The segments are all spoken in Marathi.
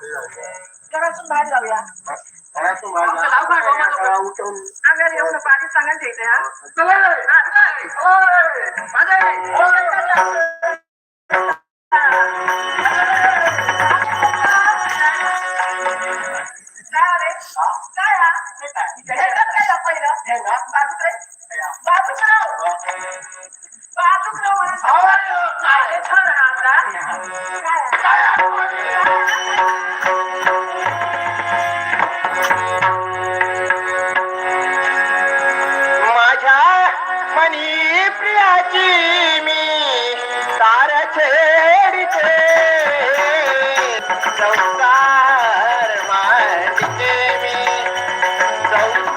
घरातून बाहेर जाऊया. येऊन पाणी सांगायचं इथे हा? चला रे. हा, चल.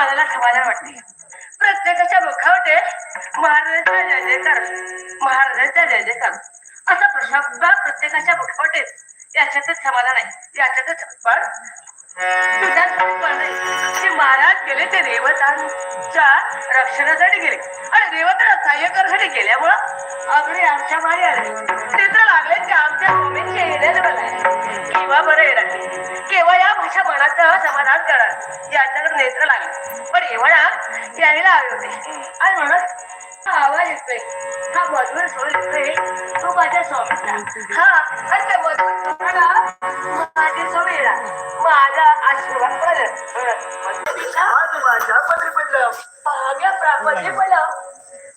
मनाला समाधान वाटते. प्रत्येकाच्या मुखावटे महाराजांचा जय जयकार महाराजांचा जय जयकार असा प्रशब्द प्रत्येकाच्या मुखावटे याच्यातच समाधान आहे. याच्यातच पण नाही महाराज गेले ते रेवतांच्या रक्षणासाठी गेले. आणि देवता सहाय्य करण्यासाठी गेल्यामुळं अगदी आमच्या बाहेर आले. ते तर लागले ते समाधान करणार याच्याकडे नेत्र लागले. पण एवढा यायला आले होते आणि म्हणत हा आवाज येतोय. हा मधुर सोय येतोय. तो माझ्या स्वामीचा हा आणि त्या मधुर सोहळा माझे सोयीला माझा आशीर्वाद आज माझ्या पदरी पडलं.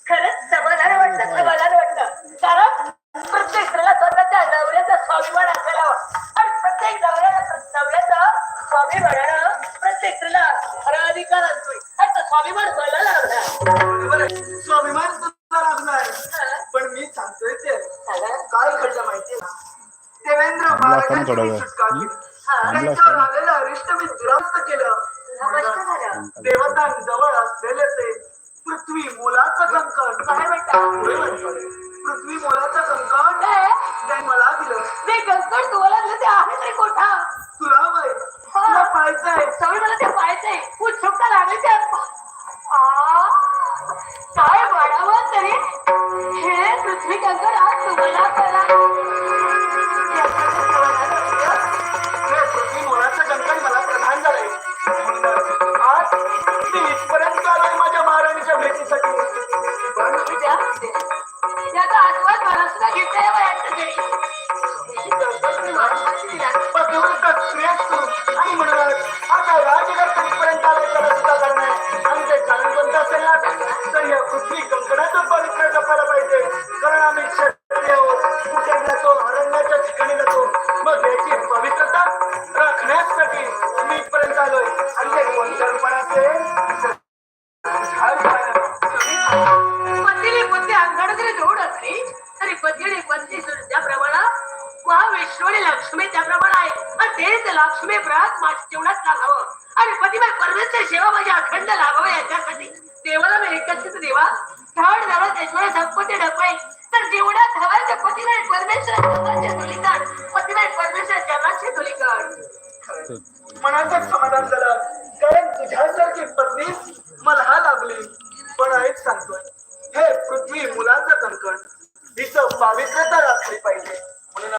खरंच समाधान थोडा वेळ. थांबला असता. झालं. देवतांजवळ असलेले ते पृथ्वी मुलाचं कंकण. काय. पृथ्वी मुलाचं कंकण. काय? ते मला दिलं. ते दिलं ते आहे तरी कोठा तुला वय. तुला पाहायचंय. सगळं मला ते पाहायचंय. उत्सुकता काय म्हणावं तरी? हे पृथ्वी कंकण आज तुम्हाला la que महाविष्णूने लक्ष्मी त्याप्रमाणे आहे आणि तेच लक्ष्मी व्रत माझ्या जीवनात लागावं. आणि पती माझ्या परमेश्वर सेवा माझ्या अखंड लागावं याच्यासाठी. देवाला मी एकत्रित देवा. धड धड त्याच्यामुळे संपत्ती डपाई तर जेवढ्यात हवाय ते पतिमा परमेश्वर जगाचे पती पतिमा परमेश्वर जगाचे धुलीकण. मनाचं समाधान झालं. कारण तुझ्यासारखी पत्नी